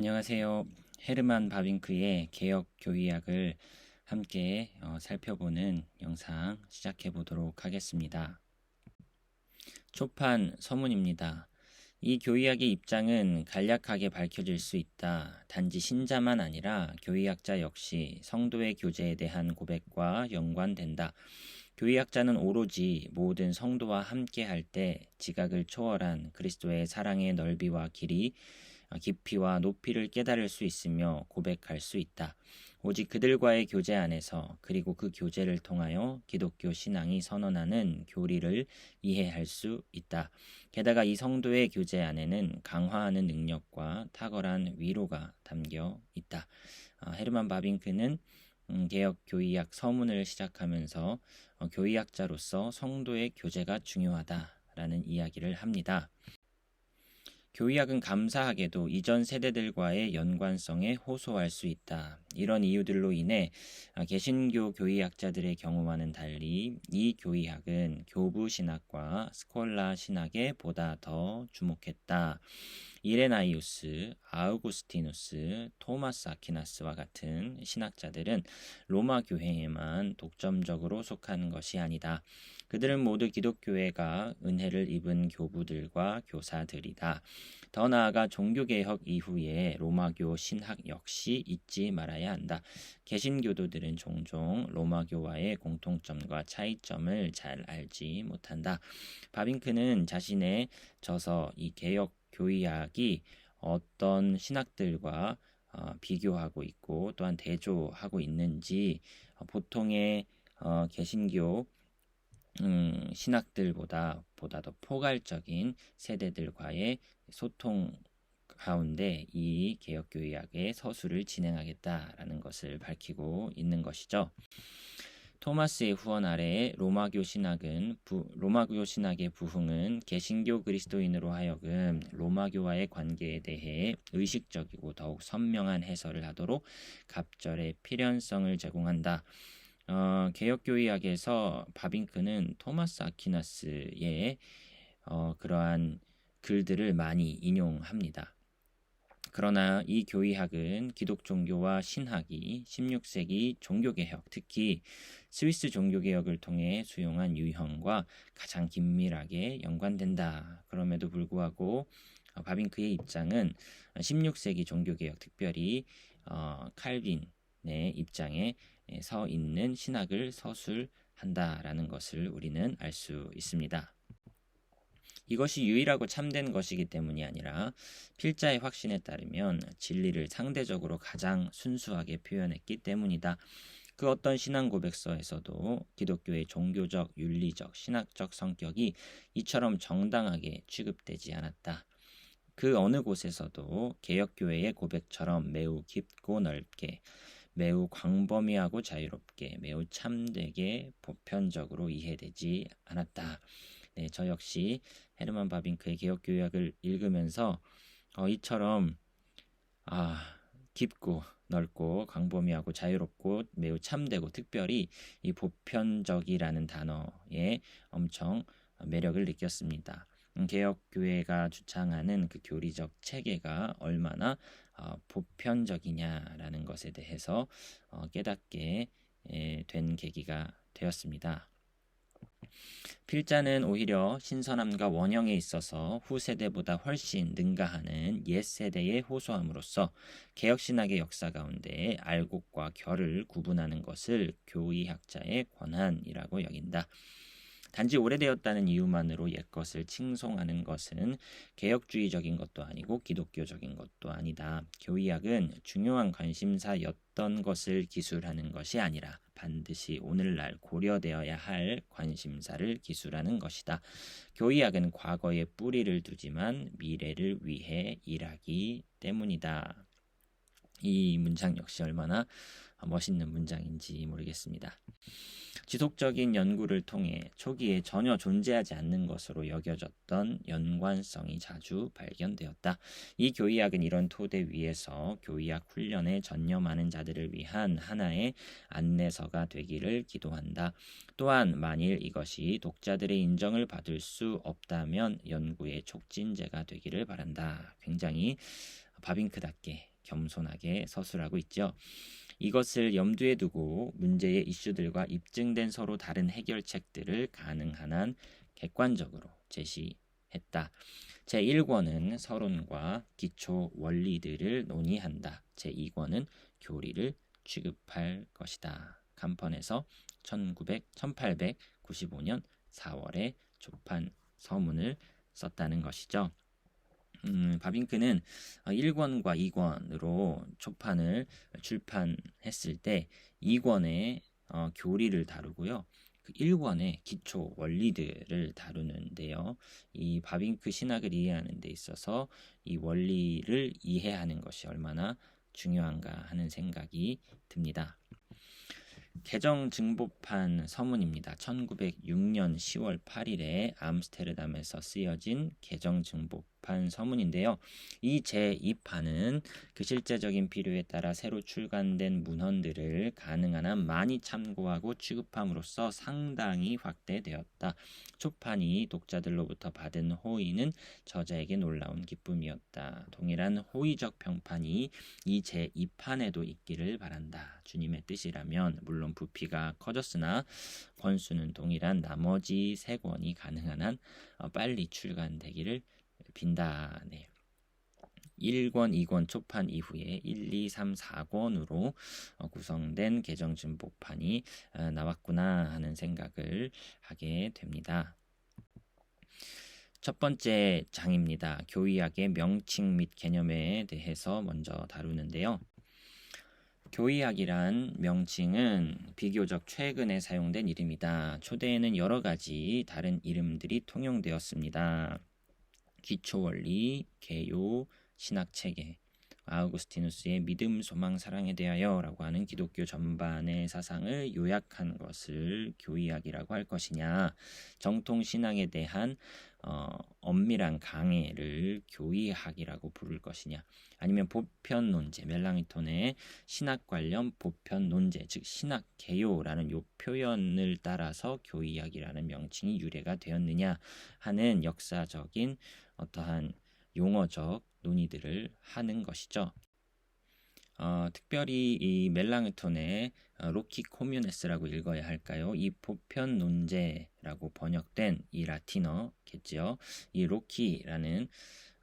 안녕하세요. 헤르만 바빙크의 개혁 교의학을 함께 어, 살펴보는 영상 시작해 보도록 하겠습니다. 초판 서문입니다. 이 교의학의 입장은 간략하게 밝혀질 수 있다. 단지 신자만 아니라 교의학자 역시 성도의 교제에 대한 고백과 연관된다. 교의학자는 오로지 모든 성도와 함께 할 때 지각을 초월한 그리스도의 사랑의 넓이와 길이 깊이와 높이를 깨달을 수 있으며 고백할 수 있다. 오직 그들과의 교제 안에서 그리고 그 교제를 통하여 기독교 신앙이 선언하는 교리를 이해할 수 있다. 게다가 이 성도의 교제 안에는 강화하는 능력과 탁월한 위로가 담겨 있다. 아, 헤르만 바빙크는 음, 개혁 교의학 서문을 시작하면서 어, 교의학자로서 성도의 교제가 중요하다라는 이야기를 합니다. 교의학은 감사하게도 이전 세대들과의 연관성에 호소할 수 있다. 이런 이유들로 인해 아, 개신교 교의학자들의 경우와는 달리 이 교의학은 교부 신학과 스콜라 신학에 보다 더 주목했다. 이레나이우스, 아우구스티누스, 토마스 아키나스와 같은 신학자들은 로마 교회에만 독점적으로 속한 것이 아니다. 그들은 모두 기독교회가 은혜를 입은 교부들과 교사들이다. 더 나아가 종교개혁 이후에 로마교 신학 역시 잊지 말아야 한다. 개신교도들은 종종 로마교와의 공통점과 차이점을 잘 알지 못한다. 바빙크는 자신의 저서 이 개혁 교의학이 어떤 신학들과 어, 비교하고 있고 또한 대조하고 있는지 어, 보통의 어, 개신교 음, 신학들보다 보다 더 포괄적인 세대들과의 소통 가운데 이 개혁교의학의 서술을 진행하겠다라는 것을 밝히고 있는 것이죠. 토마스의 후원 아래에 로마교 신학은 부, 로마교 신학의 부흥은 개신교 그리스도인으로 하여금 로마교와의 관계에 대해 의식적이고 더욱 선명한 해설을 하도록 갑절의 필연성을 제공한다. 어, 개혁교의학에서 바빙크는 토마스 아퀴나스의 어, 그러한 글들을 많이 인용합니다. 그러나 이 교의학은 기독 종교와 신학이 16세기 종교개혁, 특히 스위스 종교개혁을 통해 수용한 유형과 가장 긴밀하게 연관된다. 그럼에도 불구하고 어, 바빙크의 입장은 16세기 종교개혁, 특별히 어, 칼빈의 입장에 서 있는 신학을 서술한다라는 것을 우리는 알 수 있습니다. 이것이 유일하고 참된 것이기 때문이 아니라 필자의 확신에 따르면 진리를 상대적으로 가장 순수하게 표현했기 때문이다. 그 어떤 신앙 고백서에서도 기독교의 종교적, 윤리적, 신학적 성격이 이처럼 정당하게 취급되지 않았다. 그 어느 곳에서도 개혁교회의 고백처럼 매우 깊고 넓게 매우 광범위하고 자유롭게 매우 참되게 보편적으로 이해되지 않았다. 네, 저 역시 헤르만 바빙크의 개혁 교약을 읽으면서 어, 이처럼 아 깊고 넓고 광범위하고 자유롭고 매우 참되고 특별히 이 보편적이라는 단어에 엄청 매력을 느꼈습니다. 음, 개혁교회가 주창하는 그 교리적 체계가 얼마나 어, 보편적이냐라는 것에 대해서 어, 깨닫게 된 계기가 되었습니다. 필자는 오히려 신선함과 원형에 있어서 후세대보다 훨씬 능가하는 옛세대에 호소함으로써 개혁신학의 역사 가운데 알곡과 결을 구분하는 것을 교의학자의 권한이라고 여긴다. 단지 오래되었다는 이유만으로 옛것을 칭송하는 것은 개혁주의적인 것도 아니고 기독교적인 것도 아니다. 교의학은 중요한 관심사였던 것을 기술하는 것이 아니라 반드시 오늘날 고려되어야 할 관심사를 기술하는 것이다. 교의학은 과거에 뿌리를 두지만 미래를 위해 일하기 때문이다. 이 문장 역시 얼마나 멋있는 문장인지 모르겠습니다. 지속적인 연구를 통해 초기에 전혀 존재하지 않는 것으로 여겨졌던 연관성이 자주 발견되었다. 이 교의학은 이런 토대 위에서 교의학 훈련에 전념하는 자들을 위한 하나의 안내서가 되기를 기도한다. 또한 만일 이것이 독자들의 인정을 받을 수 없다면 연구의 촉진제가 되기를 바란다. 굉장히 바빙크답게 겸손하게 서술하고 있죠. 이것을 염두에 두고 문제의 이슈들과 입증된 서로 다른 해결책들을 가능한 한 객관적으로 제시했다. 제1권은 서론과 기초 원리들을 논의한다. 제2권은 교리를 취급할 것이다. 간판에서 1900, 1895년 4월에 조판 서문을 썼다는 것이죠. 음, 바빙크는 1권과 어, 2권으로 초판을 출판했을 때 2권의 어, 교리를 다루고요. 그 1권의 기초 원리들을 다루는데요. 이 바빙크 신학을 이해하는 데 있어서 이 원리를 이해하는 것이 얼마나 중요한가 하는 생각이 듭니다. 개정 증보판 서문입니다. 1906년 10월 8일에 암스테르담에서 쓰여진 개정 증보 판 서문인데요. 이 제2판은 그 실제적인 필요에 따라 새로 출간된 문헌들을 가능한 한 많이 참고하고 취급함으로써 상당히 확대되었다. 초판이 독자들로부터 받은 호의는 저자에게 놀라운 기쁨이었다. 동일한 호의적 평판이 이 제2판에도 있기를 바란다. 주님의 뜻이라면 물론 부피가 커졌으나 권수는 동일한 나머지 세 권이 가능한 한 어, 빨리 출간되기를 빈다. 네. 1권, 2권 초판 이후에 1, 2, 3, 4권으로 구성된 개정 진보판이 어, 나왔구나 하는 생각을 하게 됩니다. 첫 번째 장입니다. 교의학의 명칭 및 개념에 대해서 먼저 다루는데요. 교의학이란 명칭은 비교적 최근에 사용된 이름이다. 초대에는 여러 가지 다른 이름들이 통용되었습니다. 기초원리, 개요, 신학체계, 아우구스티누스의 믿음, 소망, 사랑에 대하여라고 하는 기독교 전반의 사상을 요약한 것을 교의학이라고 할 것이냐, 정통 신앙에 대한 어, 엄밀한 강해를 교의학이라고 부를 것이냐, 아니면 보편 논제, 멜랑이톤의 신학 관련 보편 논제, 즉 신학 개요라는 요 표현을 따라서 교의학이라는 명칭이 유래가 되었느냐 하는 역사적인 어떠한 용어적 논의들을 하는 것이죠. 어, 특별히 이 멜랑톤의 어, 로키 코뮤네스라고 읽어야 할까요? 이 보편 논제라고 번역된 이 라틴어겠지요. 이 로키라는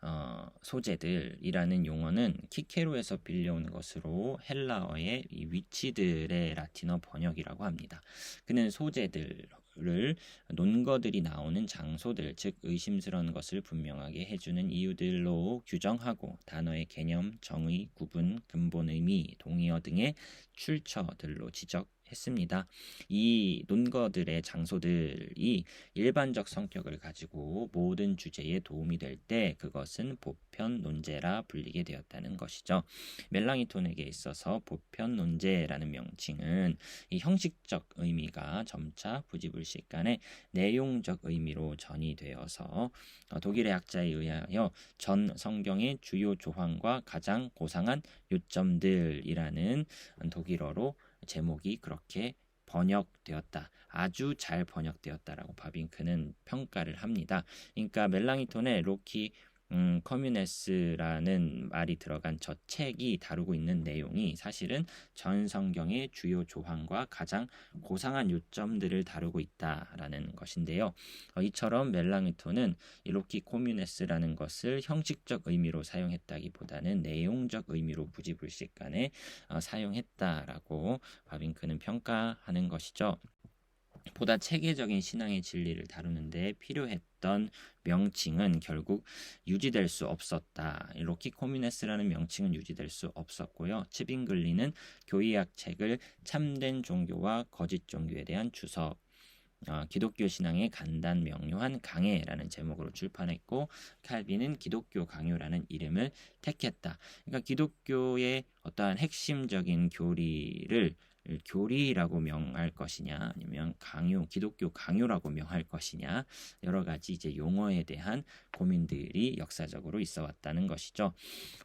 어, 소재들이라는 용어는 키케로에서 빌려온 것으로 헬라어의 이 위치들의 라틴어 번역이라고 합니다. 그는 소재들 를 논거들이 나오는 장소들, 즉 의심스러운 것을 분명하게 해주는 이유들로 규정하고 단어의 개념, 정의, 구분, 근본 의미, 동의어 등의 출처들로 지적 했습니다. 이 논거들의 장소들이 일반적 성격을 가지고 모든 주제에 도움이 될 때 그것은 보편 논제라 불리게 되었다는 것이죠. 멜랑이톤에게 있어서 보편 논제라는 명칭은 이 형식적 의미가 점차 부지불식 간에 내용적 의미로 전이 되어서 독일의 학자에 의하여 전 성경의 주요 조항과 가장 고상한 요점들이라는 독일어로 제목이 그렇게 번역되었다. 아주 잘 번역되었다라고 바빙크는 평가를 합니다. 그러니까 멜랑이톤의 로키 음, 커뮤네스라는 말이 들어간 저 책이 다루고 있는 내용이 사실은 전 성경의 주요 조항과 가장 고상한 요점들을 다루고 있다라는 것인데요. 어, 이처럼 멜랑이토는 이로키 코뮤네스라는 것을 형식적 의미로 사용했다기보다는 내용적 의미로 부지불식 간에 어, 사용했다라고 바빙크는 평가하는 것이죠. 보다 체계적인 신앙의 진리를 다루는데 필요했 던 명칭은 결국 유지될 수 없었다. 로키 코미네스라는 명칭은 유지될 수 없었고요. 치빙글리는 교의학 책을 참된 종교와 거짓 종교에 대한 주석 어, 기독교 신앙의 간단 명료한 강해라는 제목으로 출판했고 칼빈은 기독교 강요라는 이름을 택했다. 그러니까 기독교의 어떠한 핵심적인 교리를 교리라고 명할 것이냐 아니면 강요 기독교 강요라고 명할 것이냐 여러 가지 이제 용어에 대한 고민들이 역사적으로 있어 왔다는 것이죠.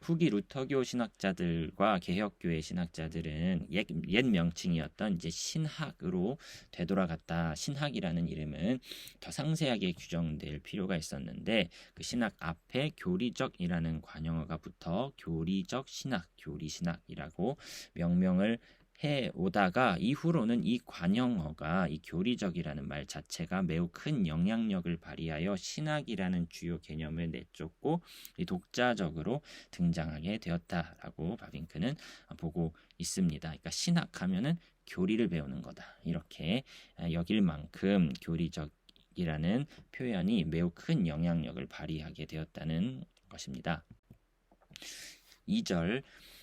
후기 루터교 신학자들과 개혁교회 신학자들은 옛, 옛 명칭이었던 이제 신학으로 되돌아갔다. 신학이라는 이름은 더 상세하게 규정될 필요가 있었는데 그 신학 앞에 교리적이라는 관용어가 붙어 교리적 신학, 교리 신학이라고 명명을 해 오다가 이후로는 이 관형어가 이 교리적이라는 말 자체가 매우 큰 영향력을 발휘하여 신학이라는 주요 개념을 내쫓고 독자적으로 등장하게 되었다라고 바빙크는 보고 있습니다. 그러니까 신학하면은 교리를 배우는 거다. 이렇게 여길 만큼 교리적 이라는 표현이 매우 큰 영향력을 발휘하게 되었다는 것입니다. 2절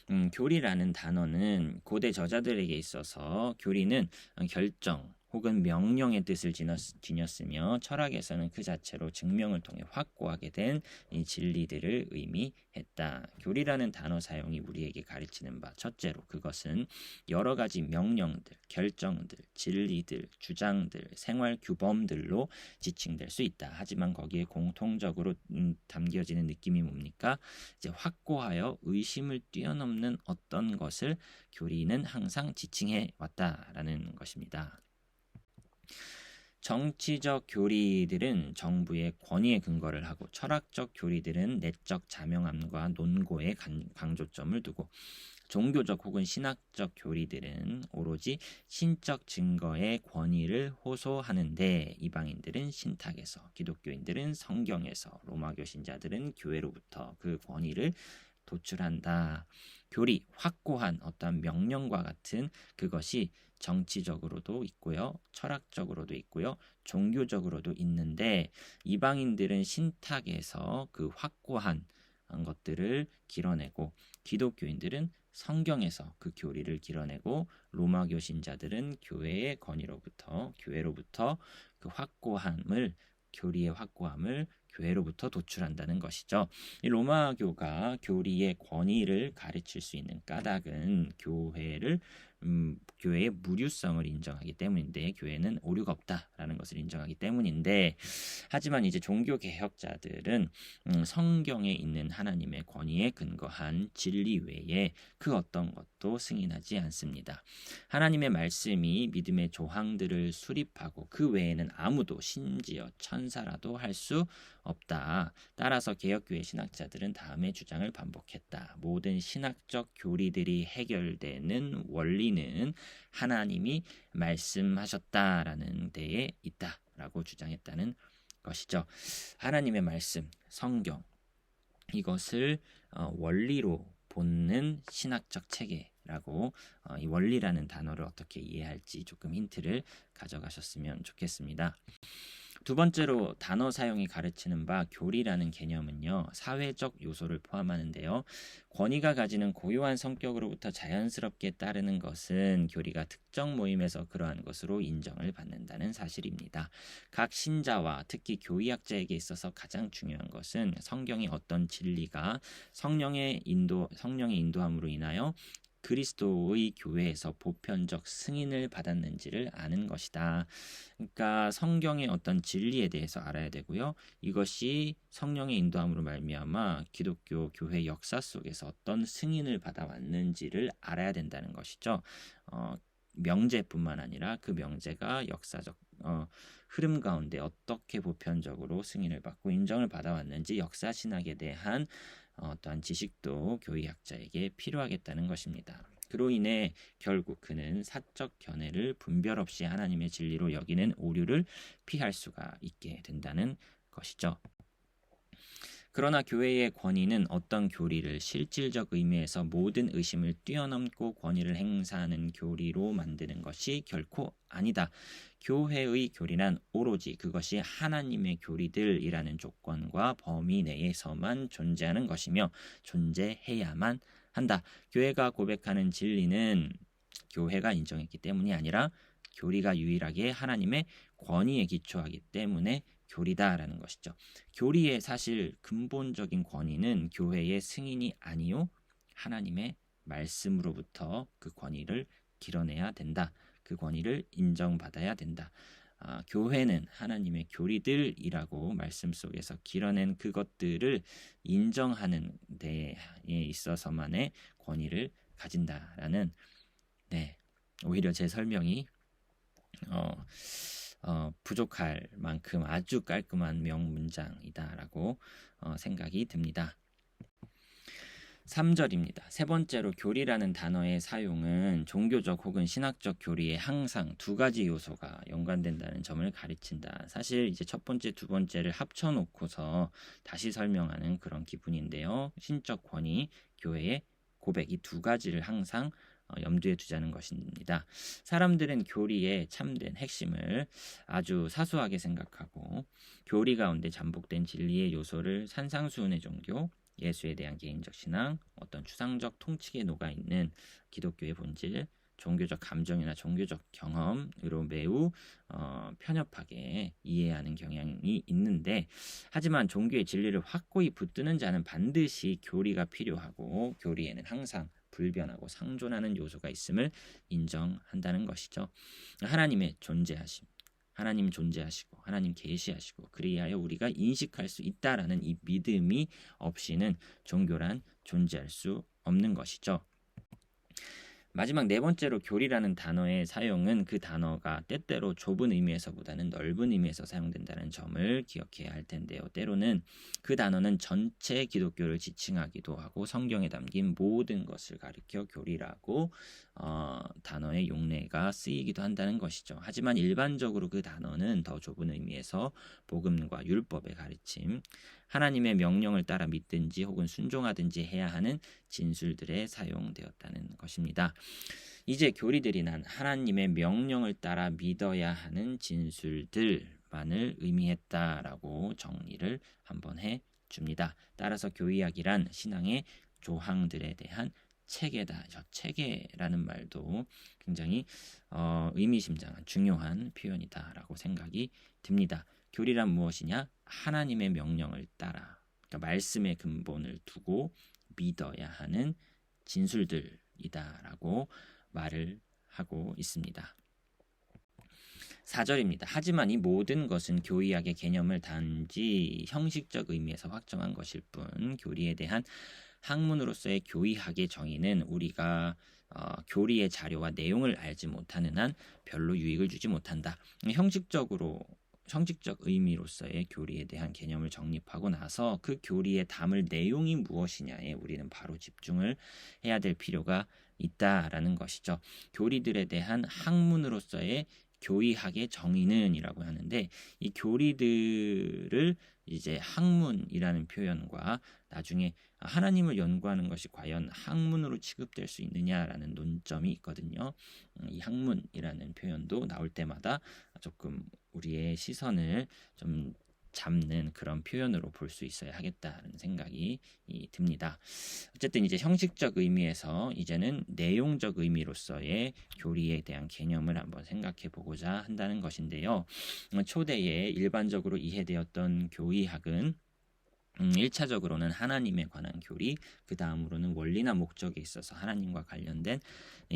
음, 교리라는 단어는 고대 저자들에게 있어서 교리는 결정 혹은 명령의 뜻을 지녔으며 철학에서는 그 자체로 증명을 통해 확고하게 된 이 진리들을 의미했다. 교리라는 단어 사용이 우리에게 가르치는 바 첫째로 그것은 여러 가지 명령들, 결정들, 진리들, 주장들, 생활 규범들로 지칭될 수 있다. 하지만 거기에 공통적으로 음, 담겨지는 느낌이 뭡니까? 이제 확고하여 의심을 뛰어넘는 어떤 것을 교리는 항상 지칭해 왔다라는 것입니다. 정치적 교리들은 정부의 권위에 근거를 하고 철학적 교리들은 내적 자명함과 논고에 강조점을 두고 종교적 혹은 신학적 교리들은 오로지 신적 증거의 권위를 호소하는데 이방인들은 신탁에서 기독교인들은 성경에서 로마교 신자들은 교회로부터 그 권위를 도출한다. 교리 확고한 어떤 명령과 같은 그것이 정치적으로도 있고요. 철학적으로도 있고요. 종교적으로도 있는데 이방인들은 신탁에서 그 확고한 것들을 길어내고 기독교인들은 성경에서 그 교리를 길어내고 로마교 신자들은 교회의 권위로부터 교회로부터 그 확고함을 교리의 확고함을 교회로부터 도출한다는 것이죠. 이 로마 교가 교리의 권위를 가르칠 수 있는 까닭은 교회를 음, 교회의 무류성을 인정하기 때문인데 교회는 오류가 없다라는 것을 인정하기 때문인데 하지만 이제 종교 개혁자들은 음, 성경에 있는 하나님의 권위에 근거한 진리 외에 그 어떤 것도 승인하지 않습니다. 하나님의 말씀이 믿음의 조항들을 수립하고 그 외에는 아무도 심지어 천사라도 할 수 없다. 따라서 개혁교회 신학자들은 다음의 주장을 반복했다. 모든 신학적 교리들이 해결되는 원리는 하나님이 말씀하셨다라는 데에 있다라고 주장했다는 것이죠. 하나님의 말씀, 성경 이것을 어, 원리로 보는 신학적 체계라고 어, 이 원리라는 단어를 어떻게 이해할지 조금 힌트를 가져가셨으면 좋겠습니다. 두 번째로 단어 사용이 가르치는 바 교리라는 개념은요, 사회적 요소를 포함하는데요. 권위가 가지는 고유한 성격으로부터 자연스럽게 따르는 것은 교리가 특정 모임에서 그러한 것으로 인정을 받는다는 사실입니다. 각 신자와 특히 교의학자에게 있어서 가장 중요한 것은 성경의 어떤 진리가 성령의 인도, 성령의 인도함으로 인하여 그리스도의 교회에서 보편적 승인을 받았는지를 아는 것이다. 그러니까 성경의 어떤 진리에 대해서 알아야 되고요. 이것이 성령의 인도함으로 말미암아 기독교 교회 역사 속에서 어떤 승인을 받아왔는지를 알아야 된다는 것이죠. 어, 명제뿐만 아니라 그 명제가 역사적 어, 흐름 가운데 어떻게 보편적으로 승인을 받고 인정을 받아왔는지 역사 신학에 대한 어떠한 지식도 교의학자에게 필요하겠다는 것입니다. 그로 인해 결국 그는 사적 견해를 분별 없이 하나님의 진리로 여기는 오류를 피할 수가 있게 된다는 것이죠. 그러나 교회의 권위는 어떤 교리를 실질적 의미에서 모든 의심을 뛰어넘고 권위를 행사하는 교리로 만드는 것이 결코 아니다. 교회의 교리란 오로지 그것이 하나님의 교리들이라는 조건과 범위 내에서만 존재하는 것이며 존재해야만 한다. 교회가 고백하는 진리는 교회가 인정했기 때문이 아니라 교리가 유일하게 하나님의 권위에 기초하기 때문에 교리다라는 것이죠. 교리의 사실 근본적인 권위는 교회의 승인이 아니요 하나님의 말씀으로부터 그 권위를 길어내야 된다. 그 권위를 인정받아야 된다. 아, 교회는 하나님의 교리들이라고 말씀 속에서 길어낸 그것들을 인정하는 데에 있어서만의 권위를 가진다라는 네 오히려 제 설명이 어, 어, 부족할 만큼 아주 깔끔한 명문장이다라고 어, 생각이 듭니다. 3절입니다. 세 번째로 교리라는 단어의 사용은 종교적 혹은 신학적 교리에 항상 두 가지 요소가 연관된다는 점을 가르친다. 사실 이제 첫 번째, 두 번째를 합쳐놓고서 다시 설명하는 그런 기분인데요. 신적 권위, 교회의 고백 이 두 가지를 항상 어, 염두에 두자는 것입니다. 사람들은 교리의 참된 핵심을 아주 사소하게 생각하고 교리 가운데 잠복된 진리의 요소를 산상수훈의 종교, 예수에 대한 개인적 신앙, 어떤 추상적 통치에 녹아 있는 기독교의 본질, 종교적 감정이나 종교적 경험으로 매우 어, 편협하게 이해하는 경향이 있는데 하지만 종교의 진리를 확고히 붙드는 자는 반드시 교리가 필요하고 교리에는 항상 불변하고 상존하는 요소가 있음을 인정한다는 것이죠. 하나님의 존재하심, 하나님 존재하시고 하나님 계시하시고 그리하여 우리가 인식할 수 있다라는 이 믿음이 없이는 종교란 존재할 수 없는 것이죠. 마지막 네 번째로 교리라는 단어의 사용은 그 단어가 때때로 좁은 의미에서보다는 넓은 의미에서 사용된다는 점을 기억해야 할 텐데요. 때로는 그 단어는 전체 기독교를 지칭하기도 하고 성경에 담긴 모든 것을 가리켜 교리라고 어, 단어의 용례가 쓰이기도 한다는 것이죠. 하지만 일반적으로 그 단어는 더 좁은 의미에서 복음과 율법의 가르침, 하나님의 명령을 따라 믿든지 혹은 순종하든지 해야 하는 진술들에 사용되었다는 것입니다. 이제 교리들이 난 하나님의 명령을 따라 믿어야 하는 진술들만을 의미했다라고 정리를 한번 해 줍니다. 따라서 교의학이란 신앙의 조항들에 대한 체계다. 저 체계라는 말도 굉장히 어, 의미심장한 중요한 표현이다라고 생각이 듭니다. 교리란 무엇이냐? 하나님의 명령을 따라 그러니까 말씀의 근본을 두고 믿어야 하는 진술들이다라고 말을 하고 있습니다. 4절입니다. 하지만 이 모든 것은 교리학의 개념을 단지 형식적 의미에서 확정한 것일 뿐 교리에 대한 학문으로서의 교리학의 정의는 우리가 어, 교리의 자료와 내용을 알지 못하는 한 별로 유익을 주지 못한다. 형식적으로 형식적 의미로서의 교리에 대한 개념을 정립하고 나서 그 교리에 담을 내용이 무엇이냐에 우리는 바로 집중을 해야 될 필요가 있다라는 것이죠. 교리들에 대한 학문으로서의 교의학의 정의는이라고 하는데 이 교리들을 이제 학문이라는 표현과 나중에 하나님을 연구하는 것이 과연 학문으로 취급될 수 있느냐라는 논점이 있거든요. 음, 이 학문이라는 표현도 나올 때마다 조금 우리의 시선을 좀 잡는 그런 표현으로 볼 수 있어야 하겠다는 생각이 듭니다. 어쨌든 이제 형식적 의미에서 이제는 내용적 의미로서의 교리에 대한 개념을 한번 생각해 보고자 한다는 것인데요. 어, 초대에 일반적으로 이해되었던 교의학은 음, 1차적으로는 하나님에 관한 교리, 그 다음으로는 원리나 목적에 있어서 하나님과 관련된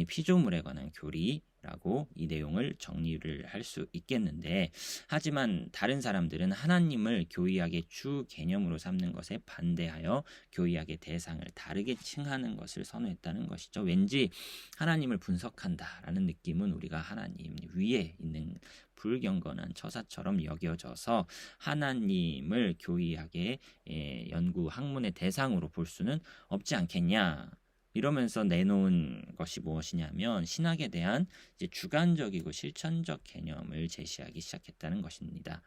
피조물에 관한 교리 라고 이 내용을 정리를 할 수 있겠는데, 하지만 다른 사람들은 하나님을 교의학의 주 개념으로 삼는 것에 반대하여 교의학의 대상을 다르게 칭하는 것을 선호했다는 것이죠. 왠지 하나님을 분석한다라는 느낌은 우리가 하나님 위에 있는 불경건한 처사처럼 여겨져서 하나님을 교의학의 예, 연구 학문의 대상으로 볼 수는 없지 않겠냐. 이러면서 내놓은 것이 무엇이냐면 신학에 대한 주관적이고 실천적 개념을 제시하기 시작했다는 것입니다.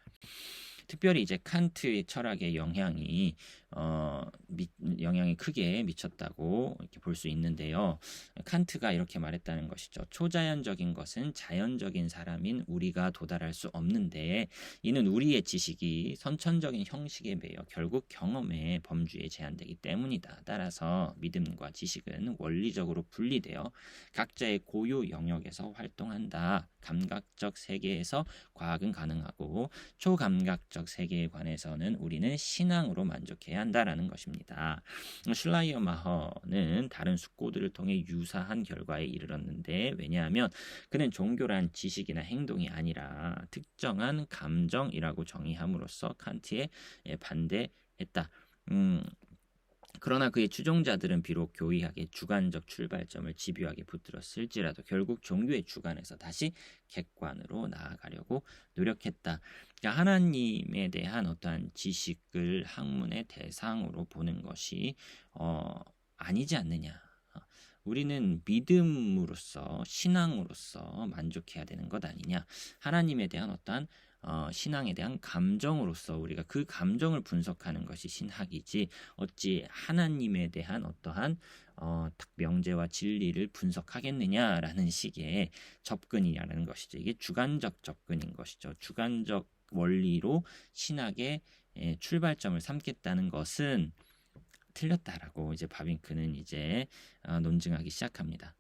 특별히 이제 칸트의 철학의 영향이 어, 미, 영향이 크게 미쳤다고 이렇게 볼 수 있는데요. 칸트가 이렇게 말했다는 것이죠. 초자연적인 것은 자연적인 사람인 우리가 도달할 수 없는데 이는 우리의 지식이 선천적인 형식에 매여 결국 경험의 범주에 제한되기 때문이다. 따라서 믿음과 지식은 원리적으로 분리되어 각자의 고유 영역에서 활동한다. 감각적 세계에서 과학은 가능하고 초감각적 신학적 세계에 관해서는 우리는 신앙으로 만족해야 한다라는 것입니다. 슐라이어 마허는 다른 숙고들을 통해 유사한 결과에 이르렀는데 왜냐하면 그는 종교란 지식이나 행동이 아니라 특정한 감정이라고 정의함으로써 칸트에 반대했다. 음, 그러나 그의 추종자들은 비록 교의학의 주관적 출발점을 집요하게 붙들었을지라도 결국 종교의 주관에서 다시 객관으로 나아가려고 노력했다. 그러니까 하나님에 대한 어떠한 지식을 학문의 대상으로 보는 것이 어, 아니지 않느냐. 우리는 믿음으로써 신앙으로서 만족해야 되는 것 아니냐. 하나님에 대한 어떠한 어, 신앙에 대한 감정으로서 우리가 그 감정을 분석하는 것이 신학이지 어찌 하나님에 대한 어떠한 어, 딱 명제와 진리를 분석하겠느냐라는 식의 접근이라는 것이죠. 이게 주관적 접근인 것이죠. 주관적 원리로 신학의 예, 출발점을 삼겠다는 것은 틀렸다라고 이제 바빙크는 이제 어, 논증하기 시작합니다.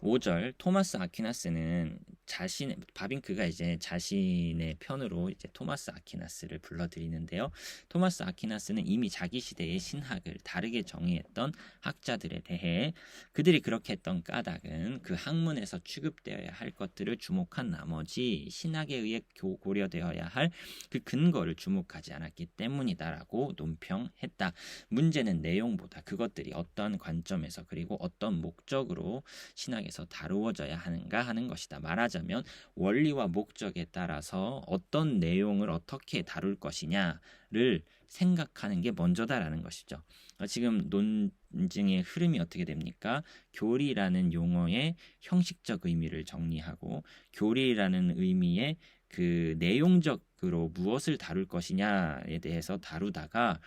5절 토마스 아퀴나스는 자신 바빙크가 이제 자신의 편으로 이제 토마스 아퀴나스를 불러들이는데요. 토마스 아퀴나스는 이미 자기 시대의 신학을 다르게 정의했던 학자들에 대해 그들이 그렇게 했던 까닭은 그 학문에서 취급되어야 할 것들을 주목한 나머지 신학에 의해 고려되어야 할 그 근거를 주목하지 않았기 때문이다라고 논평했다. 문제는 내용보다 그것들이 어떤 관점에서 그리고 어떤 목적으로 신학에서 다루어져야 하는가 하는 것이다. 말하자 말하자면 원리와 목적에 따라서 어떤 내용을 어떻게 다룰 것이냐를 생각하는 게 먼저다라는 것이죠. 어, 지금 논증의 흐름이 어떻게 됩니까? 교리라는 용어의 형식적 의미를 정리하고 교리라는 의미의 그 내용적으로 무엇을 다룰 것이냐에 대해서 다루다가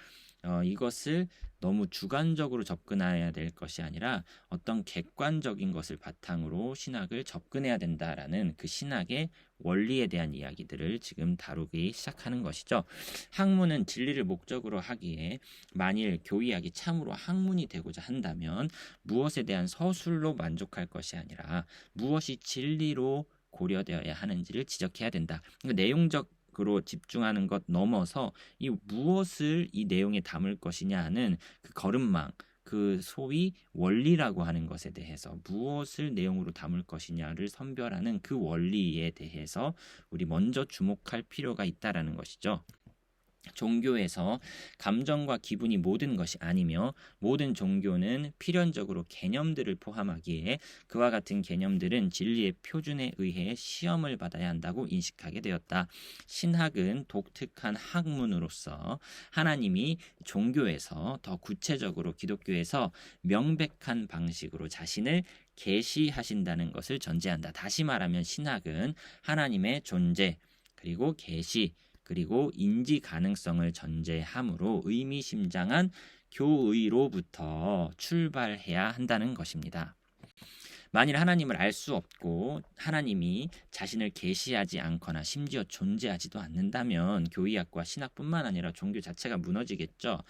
어, 이것을 너무 주관적으로 접근해야 될 것이 아니라 어떤 객관적인 것을 바탕으로 신학을 접근해야 된다라는 그 신학의 원리에 대한 이야기들을 지금 다루기 시작하는 것이죠. 학문은 진리를 목적으로 하기에 만일 교의학이 참으로 학문이 되고자 한다면 무엇에 대한 서술로 만족할 것이 아니라 무엇이 진리로 고려되어야 하는지를 지적해야 된다. 그러니까 내용적 으로 집중하는 것 넘어서 이 무엇을 이 내용에 담을 것이냐는 그 걸음망 그 소위 원리라고 하는 것에 대해서 무엇을 내용으로 담을 것이냐를 선별하는 그 원리에 대해서 우리 먼저 주목할 필요가 있다라는 것이죠. 종교에서 감정과 기분이 모든 것이 아니며 모든 종교는 필연적으로 개념들을 포함하기에 그와 같은 개념들은 진리의 표준에 의해 시험을 받아야 한다고 인식하게 되었다. 신학은 독특한 학문으로서 하나님이 종교에서 더 구체적으로 기독교에서 명백한 방식으로 자신을 계시하신다는 것을 전제한다. 다시 말하면 신학은 하나님의 존재 그리고 계시 그리고 인지 가능성을 전제하므로 의미심장한 교의로부터 출발해야 한다는 것입니다. 만일 하나님을 알 수 없고 하나님이 자신을 계시하지 않거나 심지어 존재하지도 않는다면 교의학과 신학뿐만 아니라 종교 자체가 무너지겠죠.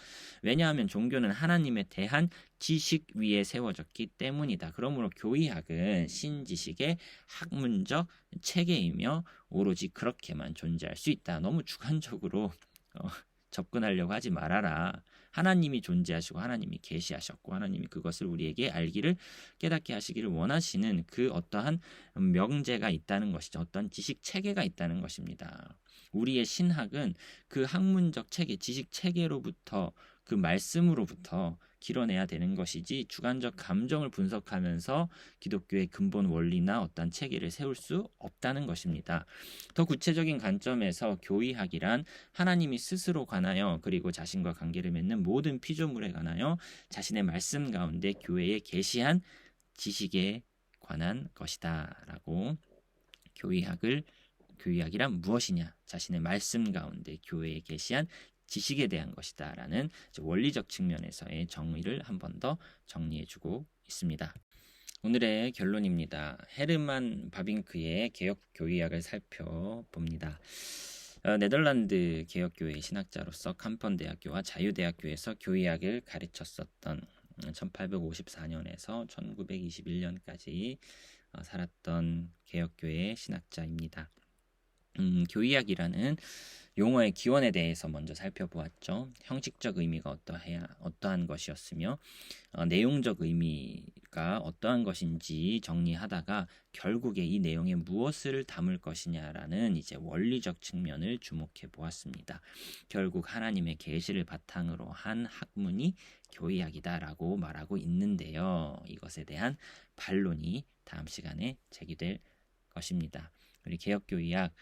왜냐하면 종교는 하나님에 대한 지식 위에 세워졌기 때문이다. 그러므로 교의학은 신지식의 학문적 체계이며 오로지 그렇게만 존재할 수 있다. 너무 주관적으로 어, 접근하려고 하지 말아라. 하나님이 존재하시고 하나님이 계시하셨고 하나님이 그것을 우리에게 알기를 깨닫게 하시기를 원하시는 그 어떠한 명제가 있다는 것이죠. 어떤 지식 체계가 있다는 것입니다. 우리의 신학은 그 학문적 체계, 지식 체계로부터 그 말씀으로부터 길어내야 되는 것이지 주관적 감정을 분석하면서 기독교의 근본 원리나 어떤 체계를 세울 수 없다는 것입니다. 더 구체적인 관점에서 교의학이란 하나님이 스스로 관하여 그리고 자신과 관계를 맺는 모든 피조물에 관하여 자신의 말씀 가운데 교회에 계시한 지식에 관한 것이다라고 교의학을 교의학이란 무엇이냐? 자신의 말씀 가운데 교회에 계시한 지식에 대한 것이다라는 원리적 측면에서의 정의를 한 번 더 정리해주고 있습니다. 오늘의 결론입니다. 헤르만 바빙크의 개혁 교의학을 살펴봅니다. 어, 네덜란드 개혁교회 신학자로서 캄펀 대학교와 자유대학교에서 교의학을 가르쳤었던 1854년에서 1921년까지 어, 살았던 개혁교회 신학자입니다. 음, 교의학이라는 용어의 기원에 대해서 먼저 살펴보았죠. 형식적 의미가 어떠해야 어떠한 것이었으며 어, 내용적 의미가 어떠한 것인지 정리하다가 결국에 이 내용에 무엇을 담을 것이냐라는 이제 원리적 측면을 주목해 보았습니다. 결국 하나님의 계시를 바탕으로 한 학문이 교의학이다라고 말하고 있는데요. 이것에 대한 반론이 다음 시간에 제기될 것입니다. 우리 개혁교의학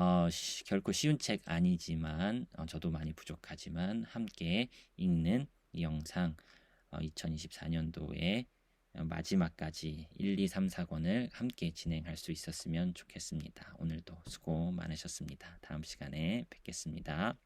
어, 시, 결코 쉬운 책 아니지만 어, 저도 많이 부족하지만 함께 읽는 이 영상 어, 2024년도에 마지막까지 1, 2, 3, 4권을 함께 진행할 수 있었으면 좋겠습니다. 오늘도 수고 많으셨습니다. 다음 시간에 뵙겠습니다.